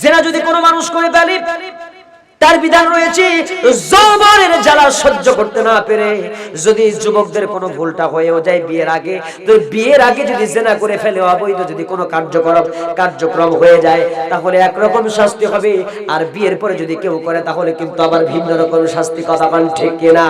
জেনা যদি কোনো মানুষ করে ফেলে, তার বিধান রয়েছে যৌবনের জ্বালা সহ্য করতে না পেরে। যদি যুবকদের কোনো ভুলটা হয়েও যায় বিয়ের আগে, তো বিয়ের আগে যদি জেনা করে ফেলে অবৈধ যদি কোনো কার্যক্রম কার্যক্রম হয়ে যায়, তাহলে একরকম শাস্তি হবে। আর বিয়ের পরে যদি কেউ করে, তাহলে কিন্তু আবার ভিন্ন রকম শাস্তি কথা পান ঠিক কিনা?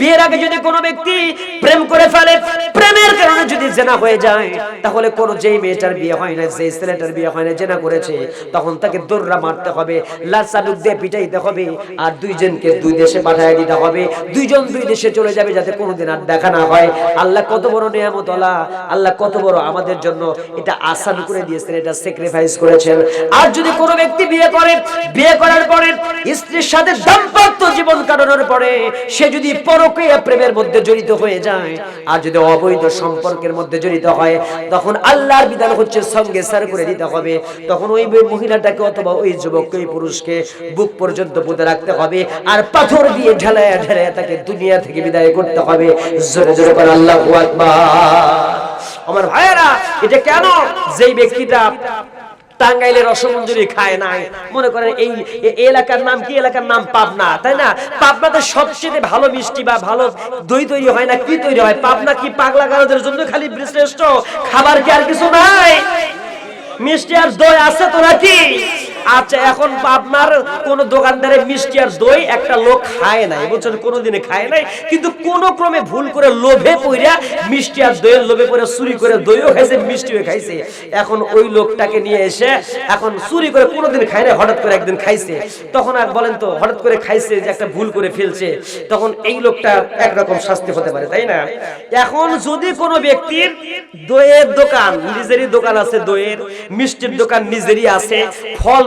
বিয়ের আগে যদি কোনো ব্যক্তি প্রেম করে ফেলে, প্রেমের কারণে যদি জেনা হয়ে যায়, তাহলে কোনো যেই মেয়েটার বিয়ে হয় না যেই ছেলেটার বিয়ে হয় না জেনা করেছে, তখন তাকে দৌড়া মারতে হবে লাচালুক দিয়ে পিটাইতে হবে, আর দুইজনকে দুই দেশে পাঠিয়ে দিতে হবে। দুইজন দুই দেশে চলে যাবে যাতে কোনোদিন আর দেখা না হয়। আল্লাহ কত বড় নিয়ামত আল্লাহ আল্লাহ কত বড় আমাদের জন্য এটা আসান করে দিয়েছেন, এটা স্যাক্রিফাইস করেছেন। আর যদি কোনো ব্যক্তি বিয়ে করে, বিয়ে করার পরে স্ত্রীর সাথে দাম্পত্য জীবন কাটানোর পরে সে যদি পরকীয়া প্রেমের মধ্যে জড়িত হয়ে যায়। আর যদি অবৈধ সম্পর্কের মধ্যে জড়িত হয়, তখন আল্লাহর বিধান হচ্ছে সঙ্গে সার করে দিতে হবে। তখন ওই মহিলাটাকে অথবা ওই যুবককে, ওই পুরুষকে বুক পর্যন্ত পুঁতে রাখতে হবে। আর পাথর দিয়ে ঢেলায় ঢেলায় তাকে দুনিয়া থেকে বিদায় করতে হবে। জোরে জোরে করে আল্লাহ আমার ভাইয়েরা, এটা কেন? যেই ব্যক্তিটা টাঙ্গাইলের রসমঞ্জুরি খায় নাই। মনে করেন এই এলাকার নাম কি এলাকার নাম? পাবনা, তাই না? পাবনাতে সবচেয়ে ভালো মিষ্টি বা ভালো দই তৈরি হয় না কি তৈরি হয়? পাবনা কি পাগলা গারদের জন্য খালি শ্রেষ্ঠ খাবার কি আর কিছু নাই? মিষ্টি আর দই আছে তো নাকি? আচ্ছা এখন আপনার কোন দোকানদারে মিষ্টি আর দই একটা লোক খায় নাই। বলছেন কোনোদিনে খায় নাই, কিন্তু কোন ক্রমে ভুল করে লোভে পইরা মিষ্টি আর দইয়ের লোভে পরে চুরি করে দইও খাইছে, মিষ্টিও খাইছে। এখন ওই লোকটাকে নিয়ে এসে এখন চুরি করে কোনোদিন খায় না হঠাৎ করে একদিন খাইছে। তখন আর বলেন তো, হঠাৎ করে খাইছে যে একটা ভুল করে ফেলছে। তখন এই লোকটা একরকম শাস্তি হতে পারে, তাই না? এখন যদি কোনো ব্যক্তির দইয়ের দোকান, নিজেরই দোকান আছে দইয়ের, মিষ্টির দোকান নিজেরই আছে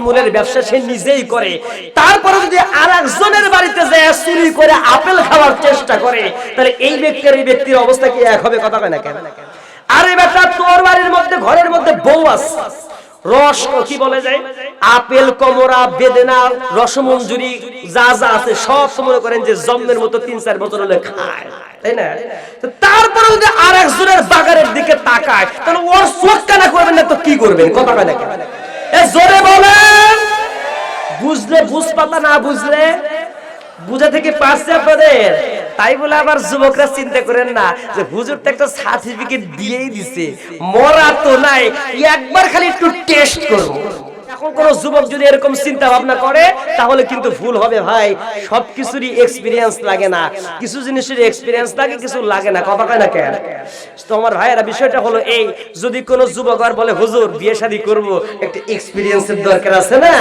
ফলমূলের ব্যবসা সে নিজেই করে। তারপরে যদি আর একজনের বাড়িতে যায়, চুরি করে আপেল খাওয়ার চেষ্টা করে, তাহলে এই ব্যক্তির এই ব্যক্তির অবস্থা কি এক হবে কথা কয় না কেন? আরে বেটা, তোর বাড়ির মধ্যে, ঘরের মধ্যে বউ আছে। রস কি বলে যায়? আপেল, কমরা, বেদেনা, রসমঞ্জুরি, যা যা আছে, সব মনে করেন যে জন্মের মতো তিন চার বছর হলে খায়। তাই না? তারপরে যদি আর একজনের বাগানের দিকে তাকায়, তাহলে ওর চোখ কানা করবেন না, তো কি করবেন? কথা কয় এ জোরে বলেন! বুঝলে বুঝ পাতা না বুঝলে বুঝা থেকে পারছে আপনাদের? তাই বলে আবার যুবকরা চিন্তা করেন না যে হুজুর তো একটা সার্টিফিকেট দিয়েই দিছে। মরা তো নাই, একবার খালি একটু টেস্ট করব। কোন যুবক যদি এরকম চিন্তা ভাবনা করে তাহলে কিন্তু ভুল হবে ভাই। সব কিছুরই এক্সপিরিয়েন্স লাগে না। কিছু জিনিসের এক্সপিরিয়েন্স লাগে কিছু লাগে না। কথা কয় না কেন? তো আমার ভাইয়েরা বিষয়টা হলো এই যদি কোন যুবক আর বলে হুজুর বিয়ে শাদী করব। একটা এক্সপিরিয়েন্সের দরকার আছে না?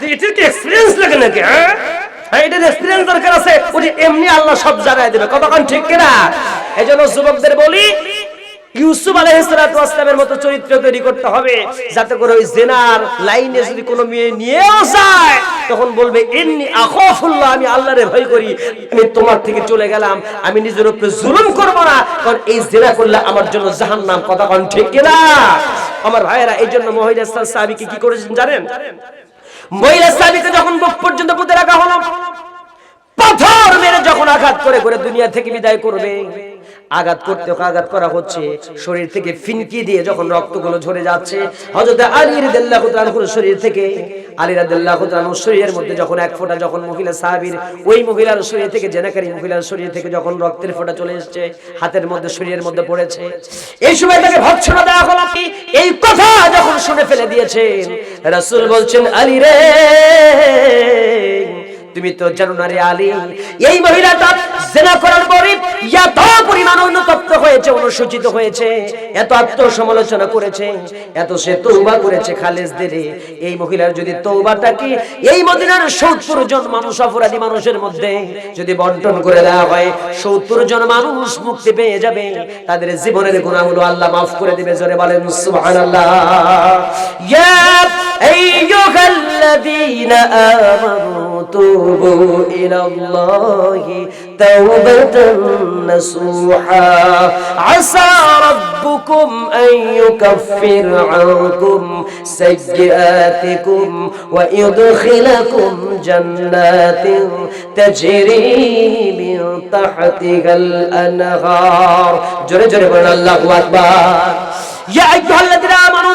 তো এটার কি এক্সপিরিয়েন্স লাগে নাকি হ্যাঁ? হ্যাঁ, এটার এমনি আল্লাহ সব জানাই দেবে। কতক্ষণ ঠিক কিনা? এই জন্য যুবকদের বলি ইউসুফ আলাইহিসসালামের মতো চরিত্র তৈরি করতে হবে, যাতে করে ওই জেনার লাইনে যদি কোনো মেয়ে নিয়েও যায়, তখন বলবে, ইন্নি আখাফুল্লাহ, আমি আল্লাহরে ভয় করি, আমি তোমার থেকে চলে গেলাম, আমি নিজের উপরে জুলুম করব না, কারণ এই জেনা করলে আমার জন্য জাহান্নাম, কথা কোন ঠিক কিনা? আমার ভাইয়েরা এই জন্য মহিলা সাহাবীকে কি করেছেন জানেন? মহিলা সাহাবীকে যখন বুক পর্যন্ত পুঁতে রাখা হলো, পাথর মেরে যখন আঘাত করে করে দুনিয়া থেকে বিদায় করবে। আঘাত করতে আঘাত করা হচ্ছে। শরীর থেকে ফিনকি দিয়ে যখন রক্তগুলো ঝরে যাচ্ছে, হযরত আলী রাদিয়াল্লাহু তাআলার শরীর থেকে, আলী রাদিয়াল্লাহু তাআলার শরীরের মধ্যে যখন এক ফোঁটা যখন মহিলা সাহাবীর, ওই মহিলার শরীর থেকে, জেনাকারী মহিলার শরীর থেকে যখন রক্তের ফোঁটা চলে এসেছে, হাতের মধ্যে শরীরের মধ্যে পড়েছে। এই সময় তাকে ভৎসনা দেওয়া হলো এই কথা যখন শুনে ফেলে দিয়েছেন, রাসূল বলছেন, আলী রে! তুমি তো জানো না রে আলী, এই মহিলাটা জেনা করার পরে এত পরিমাণ অনুতপ্ত হয়েছে, অনুসূচিত হয়েছে, এত আত্মসমালোচনা করেছে, এত সে তৌবা করেছে খালেজ দিলে। এই মহিলার যদি তৌবাটাকে এই মদিনার সত্তর জন মানুষ, অপরাধী মানুষের মধ্যে যদি বন্টন করে দেওয়া হয়, সত্তর জন মানুষ মুক্তি পেয়ে যাবে, তাদের জীবনের গুণাগুলো আল্লাহ মাফ করে দিবে, জোরে বলেন, সুবহানাল্লাহ। ইয়া আইয়ুহাল্লাযীনা আমানু وتوبوا إلى الله توبة نصوحا. عسى ربكم أن يكفر عنكم سيئاتكم ويدخلكم جنات تجري من تحتها الأنهار. جري جري الله أكبر. يا أيها الذين آمنوا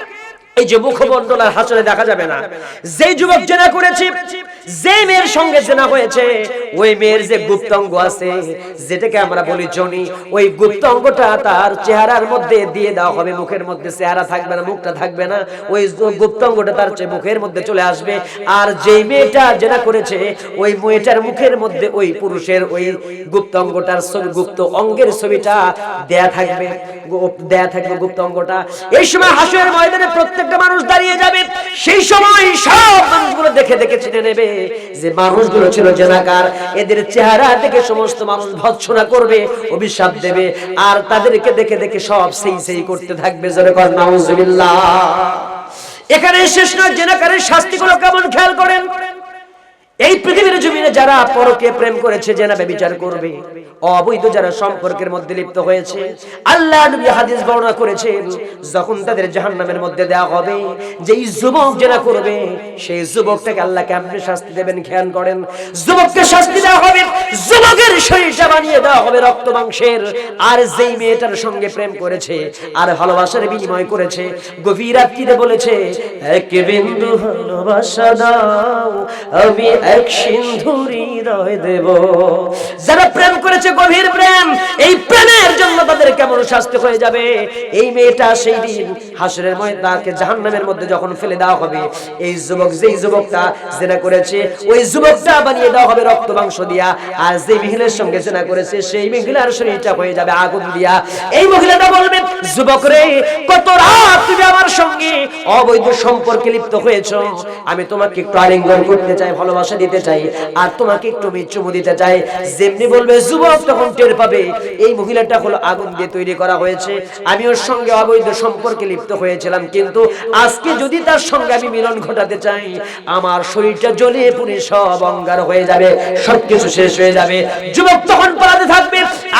এই যে মুখমন্ডল আর হাসরে দেখা যাবে না। যেই যুবক জেনা করেছে যে মেয়ের সঙ্গে জেনা হয়েছে, ওই মেয়ের যে গুপ্তাঙ্গ আছে, যেটাকে আমরা বলি জনি, ওই গুপ্তাঙ্গটা তার চেহারার মধ্যে দিয়ে দেওয়া হবে। মুখের মধ্যে চেহারা থাকবে না, মুখটা থাকবে না, ওই গুপ্তাঙ্গটা তার চেয়ে মুখের মধ্যে চলে আসবে। আর যেই মেয়েটা জেনা করেছে, ওই মেয়েটার মুখের মধ্যে ওই পুরুষের ওই গুপ্তাঙ্গটার ছবি, গুপ্ত অঙ্গের ছবিটা দেয়া থাকবে। দেয়া থাকবে গুপ্ত অঙ্গটা। এই সময় হাসুয়ের ময়দানে প্রত্যেকটা মানুষ দাঁড়িয়ে যাবে, সেই সময় সব মানুষগুলো দেখে দেখে চিনে নেবে যে মানুষগুলো ছিল জেনাকার। এদের চেহারা দেখে সমস্ত মানুষ ভৎসনা করবে, অভিশাপ দেবে, আর তাদেরকে দেখে দেখে সব সেই সেই করতে থাকবে, জোরে কর, নাউজুবিল্লাহ। এখানে শেষ নয়, জেনাকারের শাস্তিগুলো কেমন খেয়াল করেন? এই পৃথিবীর জমিনে যারা পরকে প্রেম করেছে জেনাবে বিচার করবে। অবৈধ যারা সম্পর্কের মধ্যে লিপ্ত হয়েছে, আল্লাহ হাদিস বর্ণনা করেছেন, যখন তাদের জাহান্নামের মধ্যে দেওয়া হবে, যেই যুবক জেনা করবে, সেই যুবকটাকে আল্লাহ কেমনে শাস্তি দেবেন খেয়াল করেন। যুবককে শাস্তি দেওয়া হবে, যুবকের শরীরটা বানিয়ে দেওয়া হবে রক্ত মাংসের। আর যেই মেয়েটার সঙ্গে প্রেম করেছে, আর ভালোবাসার বিনিময় করেছে, গভীর রাত্রিতে বলেছে, এক বিন্দু ভালোবাসা দাও, আমি এক সিন্ধু হৃদয় দেব। যারা প্রেম করেছে গভীর প্রেম এই প্রেমের জন্য তাদেরকে শাস্তি হয়ে যাবে। এই মেয়েটা সেই দিন হাসরের ময়দানকে জাহান্নামের মধ্যে যখন ফেলে দেওয়া হবে, এই যুবক, যেই যুবকটা জেনা করেছে, ওই যুবকটা বানিয়ে দেওয়া হবে রক্ত মাংস দিয়া। আর যে মহিলার সঙ্গে জেনা করেছে, সেই মহিলার শরীরটা হয়ে যাবে আগুন দিয়া। এই মহিলাটা বলবে, যুবক রে, কত রাত তুমি আমার সঙ্গে অবৈধ সম্পর্কে লিপ্ত হয়েছো। আমি তোমাকে একটু আলিঙ্গন করতে চাই, ভালোবাসা দিতে চাই, আর তোমাকে একটু চুমু দিতে চাই। যেমনি বলবে, যুবক তখন টের পাবে। এই মহিলাটা হলো আগুন দিয়ে তৈরি করা হয়েছে। আমি ওর সঙ্গে অবৈধ সম্পর্কে লিপ্ত হয়েছিলাম, কিন্তু আজকে যদি তার সঙ্গে আমি মিলন ঘটাতে চাই, আমার শরীরটা জ্বলে পুড়ে সব অঙ্গার হয়ে যাবে, সবকিছু শেষ হয়ে যাবে। যুবক তখন পালাতে থাকবে।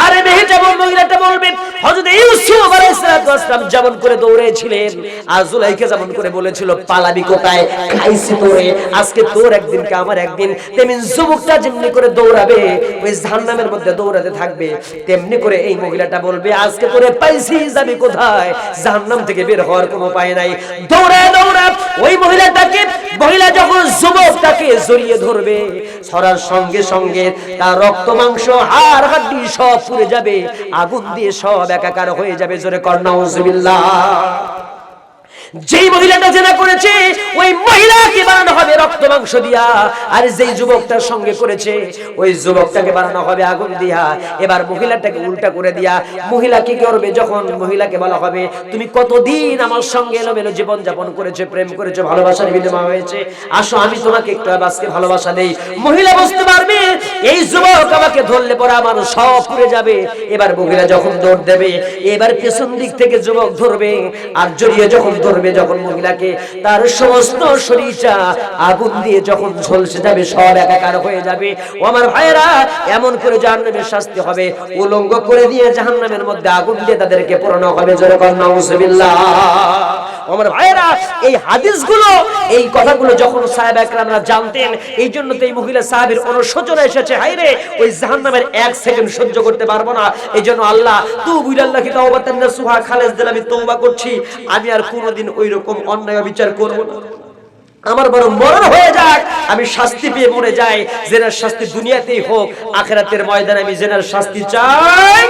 আরে মেয়েটা বল মহিলাটা বলবে হযরত ইউসুফ যেমন করে দৌড়েছিলেন, আর যেমন করে বলেছিল, পালাবি কোথায়? খাইছি তোরে। আজকে তোর একদিন কে আমার একদিন। তেমনি যুবকটা যেমনি করে দৌড়াবে, ওই জাহান্নামের মধ্যে দৌড়াতে থাকবে, তেমনি করে এই মহিলাটা বলবে, আজকে তোরে পাইছি কোথায়? জাহান্নাম থেকে বের হওয়ার কোনো উপায় নাই। দৌড়া ওই মহিলাটাকে, মহিলা যখন যুবকটাকে জড়িয়ে ধরবে ছড়ার সঙ্গে সঙ্গে তার রক্ত, মাংস, হাড়, হাড্ডি সব পুড়ে যাবে আগুন দিয়ে সব একাকার হয়ে যাবে জোরে কর্নাউজুবিল্লাহ যেই মহিলাটা জেনা করেছে, ওই মহিলাকে বানানো হবে রক্ত মাংস দিয়া। আর যেই যুবকটার সঙ্গে করেছে, ওই যুবকটাকে বানানো হবে আগুন দিয়া। এবার মহিলাটাকে উল্টা করে দিয়া মহিলা কি করবে? যখন মহিলাকে বলা হবে, তুমি কতদিন আমার সঙ্গে এলোমেলো জীবন যাপন করেছে, প্রেম করেছে, ভালোবাসার বিনিময় হয়েছে? আসো, আমি তোমাকে একটু আজকে ভালোবাসা দেই। মহিলা বুঝতে পারবে, এই যুবক আমাকে ধরলে পরে আমার সব পুড়ে যাবে। এবার মহিলা যখন দৌড় দেবে, এবার পেছন দিক থেকে যুবক ধরবে। আর জড়িয়ে যখন ধরবে যখন মহিলাকে তার সমস্ত শরীরটা আগুন দিয়ে যখন ঝলসে যাবে, সব একাকার হয়ে যাবে। ও আমার ভাইয়েরা, এমন করে জাহান্নামের শাস্তি হবে। উলঙ্গ করে দিয়ে জাহান্নামের মধ্যে আগুন দিয়ে তাদেরকে পোড়ানো হবে। জোরে কর, নাউজুবিল্লাহ। আমার ভাইয়েরা, এই হাদিসগুলো, এই কথাগুলো যখন সাহেব একরামরা জানতেন, এই জন্য তো এই মহিলা সাহেবের অনুশোচনা এসেছে হাইরে ওই জাহান্নামের এক সেকেন্ড সহ্য করতে পারব না। এই জন্য আল্লাহ, তু বুইলাল্লাহ কি তাওবাতান নাসুহা খালেস দিল, আমি তওবা করছি। আমি আর কোনোদিন ওই রকম অন্যায় বিচার করব না। আমার বড় মরণ হয়ে যাক, আমি শাস্তি পেয়ে মরে যাই। জেনার শাস্তি দুনিয়াতেই হোক, আখেরাতের ময়দানে আমি জেনার শাস্তি চাই।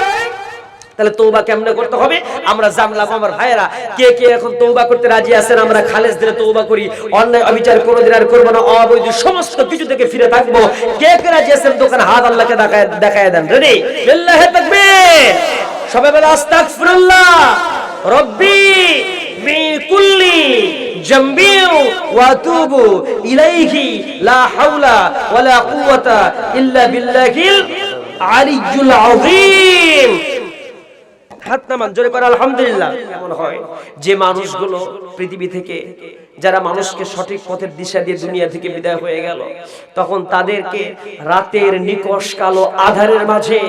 তাহলে তৌবা কেমনে করতে হবে? আমরা জানলাম আমার ভাইয়েরা, কে কে এখন তৌবা করতে রাজি আছেন? আমরা খালেজ দিলে তৌবা করি, অন্যায়, অবিচার কোনোদিন আর করব না, অবৈধ সমস্ত কিছু থেকে ফিরে থাকব। কে কে রাজি আছেন? দোকান হাত আল্লাহকে দেখায় দেন। রেডি আল্লাহ থাকবে সবাই বলে, আস্তাগফিরুল্লাহ। রব্বি বিকুল্লি জম্বিউ ওয়াতুবু ইলাইহি লা হাওলা ওয়ালা কুওয়াতা ইল্লা বিল্লাহিল আলিয়্যুল আযীম। খাতনা মঞ্জুর করে আলহামদুলিল্লাহ। এমন হয় যে মানুষগুলো পৃথিবী থেকে, যারা মানুষকে সঠিক পথের দিশা দিয়ে দুনিয়া থেকে বিদায় হয়ে গেল, তখন তাদেরকে রাতের নিকশ কালো আধারের মাঝে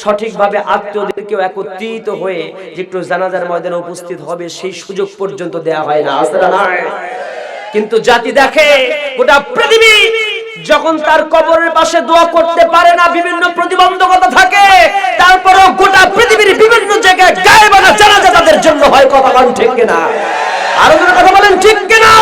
সঠিকভাবে আত্মীয়দেরকেও একত্রিত হয়ে যে একটু জানাজার ময়দানে উপস্থিত হবে, সেই সুযোগ পর্যন্ত দেয়া হয় না। আসলে কিন্তু জাতি দেখে গোটা পৃথিবী যখন তার কবরের পাশে দোয়া করতে পারে না, বিভিন্ন প্রতিবন্ধকতা থাকে, তারপরও গোটা পৃথিবীর বিভিন্ন জায়গায় গায়েবানা জানাজা তাদের জন্য হয়, কথা বলেন ঠিক কিনা? আরও কথা বলেন ঠিক কিনা?